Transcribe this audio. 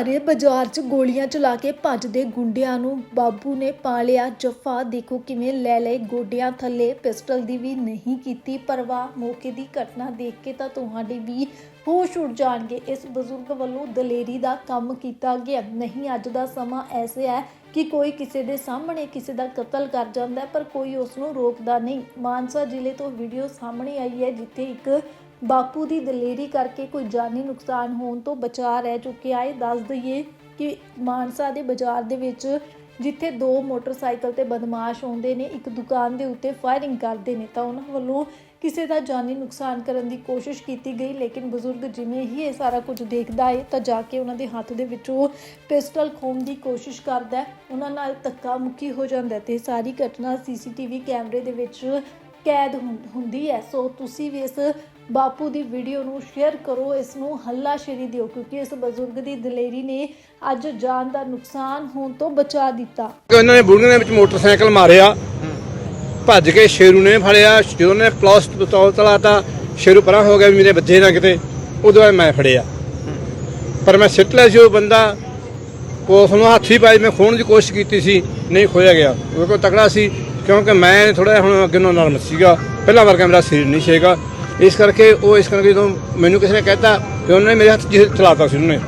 ਭਰੇ ਬਾਜ਼ਾਰ 'ਚ ਗੋਲੀਆਂ ਚਲਾ ਕੇ ਭੱਜਦੇ ਗੁੰਡਿਆਂ ਨੂੰ ਬਾਬੂ ਨੇ ਪਾ ਲਿਆ ਦੇਖੋ ਕਿਵੇਂ ਲੈ ਲਏ ਗੋਡਿਆਂ ਥੱਲੇ। ਪਿਸਟਲ ਦੀ ਵੀ ਨਹੀਂ ਕੀਤੀ ਪਰਵਾਹ। ਮੌਕੇ ਦੀ ਘਟਨਾ ਦੇਖ ਕੇ ਤਾਂ ਤੁਹਾਡੇ ਵੀ ਹੋਸ਼ ਉੱਡ ਜਾਣਗੇ। ਇਸ ਬਜ਼ੁਰਗ ਵੱਲੋਂ ਦਲੇਰੀ ਦਾ ਕੰਮ ਕੀਤਾ ਗਿਆ। ਨਹੀਂ, ਅੱਜ ਦਾ ਸਮਾਂ ਐਸੇ ਹੈ ਕਿ ਕੋਈ ਕਿਸੇ ਦੇ ਸਾਹਮਣੇ ਕਿਸੇ ਦਾ ਕਤਲ ਕਰ ਜਾਂਦਾ ਪਰ ਕੋਈ ਉਸ ਨੂੰ ਰੋਕਦਾ ਨਹੀਂ। ਮਾਨਸਾ ਜ਼ਿਲ੍ਹੇ ਤੋਂ ਵੀਡੀਓ ਸਾਹਮਣੇ ਆਈ ਹੈ, ਜਿੱਥੇ ਇੱਕ ਬਾਪੂ ਦੀ ਦਲੇਰੀ ਕਰਕੇ ਕੋਈ ਜਾਨੀ ਨੁਕਸਾਨ ਹੋਣ ਤੋਂ ਬਚਾ ਰਹਿ ਚੁੱਕਿਆ ਹੈ। ਦੱਸ ਦਈਏ ਕਿ ਮਾਨਸਾ ਦੇ ਬਾਜ਼ਾਰ ਦੇ ਵਿੱਚ ਜਿੱਥੇ ਦੋ ਮੋਟਰਸਾਈਕਲ ਤੇ ਬਦਮਾਸ਼ ਆਉਂਦੇ ਨੇ, ਇੱਕ ਦੁਕਾਨ ਦੇ ਉੱਤੇ ਫਾਇਰਿੰਗ ਕਰਦੇ ਨੇ, ਤਾਂ ਉਹਨਾਂ ਵੱਲੋਂ ਕਿਸੇ ਦਾ ਜਾਨੀ ਨੁਕਸਾਨ ਕਰਨ ਦੀ ਕੋਸ਼ਿਸ਼ ਕੀਤੀ ਗਈ, ਲੇਕਿਨ ਬਜ਼ੁਰਗ ਜਿਵੇਂ ਹੀ ਇਹ ਸਾਰਾ ਕੁਝ ਦੇਖਦਾ ਹੈ, ਤਾਂ ਜਾ ਕੇ ਉਹਨਾਂ ਦੇ ਹੱਥ ਦੇ ਵਿੱਚੋਂ ਪਿਸਟਲ ਖੋਣ ਦੀ ਕੋਸ਼ਿਸ਼ ਕਰਦਾ ਹੈ। ਉਹਨਾਂ ਨਾਲ ਧੱਕਾ ਮੁੱਕੀ ਹੋ ਜਾਂਦਾ ਤੇ ਸਾਰੀ ਘਟਨਾ ਸੀਸੀਟੀਵੀ ਕੈਮਰੇ ਦੇ ਵਿੱਚ ਕੈਦ ਹੁੰਦੀ ਹੈ। ਸੋ ਤੁਸੀਂ ਵੀ ਇਸ ਬਾਪੂ ਦੀ ਵੀਡੀਓ ਨੂੰ ਸ਼ੇਅਰ ਕਰੋ, ਇਸ ਨੂੰ ਹੱਲਾ ਸ਼ੇਰੀ ਦਿਓ, ਕਿਉਂਕਿ ਇਸ ਬਜ਼ੁਰਗ ਦੀ ਦਲੇਰੀ ਨੇ ਅੱਜ ਜਾਨ ਦਾ ਨੁਕਸਾਨ ਹੋਣ ਤੋਂ ਬਚਾ ਦਿੱਤਾ। ਉਹਨਾਂ ਨੇ ਬੁੜੀਆਂ ਦੇ ਵਿੱਚ ਮੋਟਰਸਾਈਕਲ ਮਾਰਿਆ, ਭੱਜ ਕੇ ਸ਼ੇਰੂ ਨੇ ਫੜਿਆ, ਜਦੋਂ ਨੇ ਪਲਸ ਪਿਸਤੌਲ ਚਲਾਤਾ ਸ਼ੇਰੂ ਪਰਾਂ ਹੋ ਗਿਆ ਵੀ ਮੇਰੇ ਬੱਚੇ ਨਾ ਕਿਤੇ ਉਦੋਂ ਬਾਅਦ ਮੈਂ ਫੜਿਆ। ਪਰ ਮੈਂ ਸਿੱਟ ਲਿਆ ਸੀ ਉਹ ਬੰਦਾ ਉਸ ਨੂੰ ਹੱਥੀ ਪਾਈ, ਮੈਂ ਖੋਣ ਦੀ ਕੋਸ਼ਿਸ਼ ਕੀਤੀ ਸੀ, ਨਹੀਂ ਖੋਇਆ ਗਿਆ। ਉਹ ਕੋ ਤਕੜਾ ਸੀ ਕਿਉਂਕਿ ਮੈਂ ਥੋੜਾ ਜਿਹਾ ਹੁਣ ਅੱਗੇ ਨਾਲੋਂ ਨਰਮ ਸੀਗਾ। ਪਹਿਲਾਂ ਵਰਗਾ ਮੇਰਾ ਸਰੀਰ ਨਹੀਂ ਸੀਗਾ ਇਸ ਕਰਕੇ ਉਹ ਇਸ ਕਰਕੇ ਜਦੋਂ ਮੈਨੂੰ ਕਿਸੇ ਨੇ ਕਹਿਤਾ ਕਿ ਉਹਨੇ ਮੇਰੇ ਹੱਥ 'ਚ ਚਲਾਤਾ ਸੀ ਉਹਨੇ।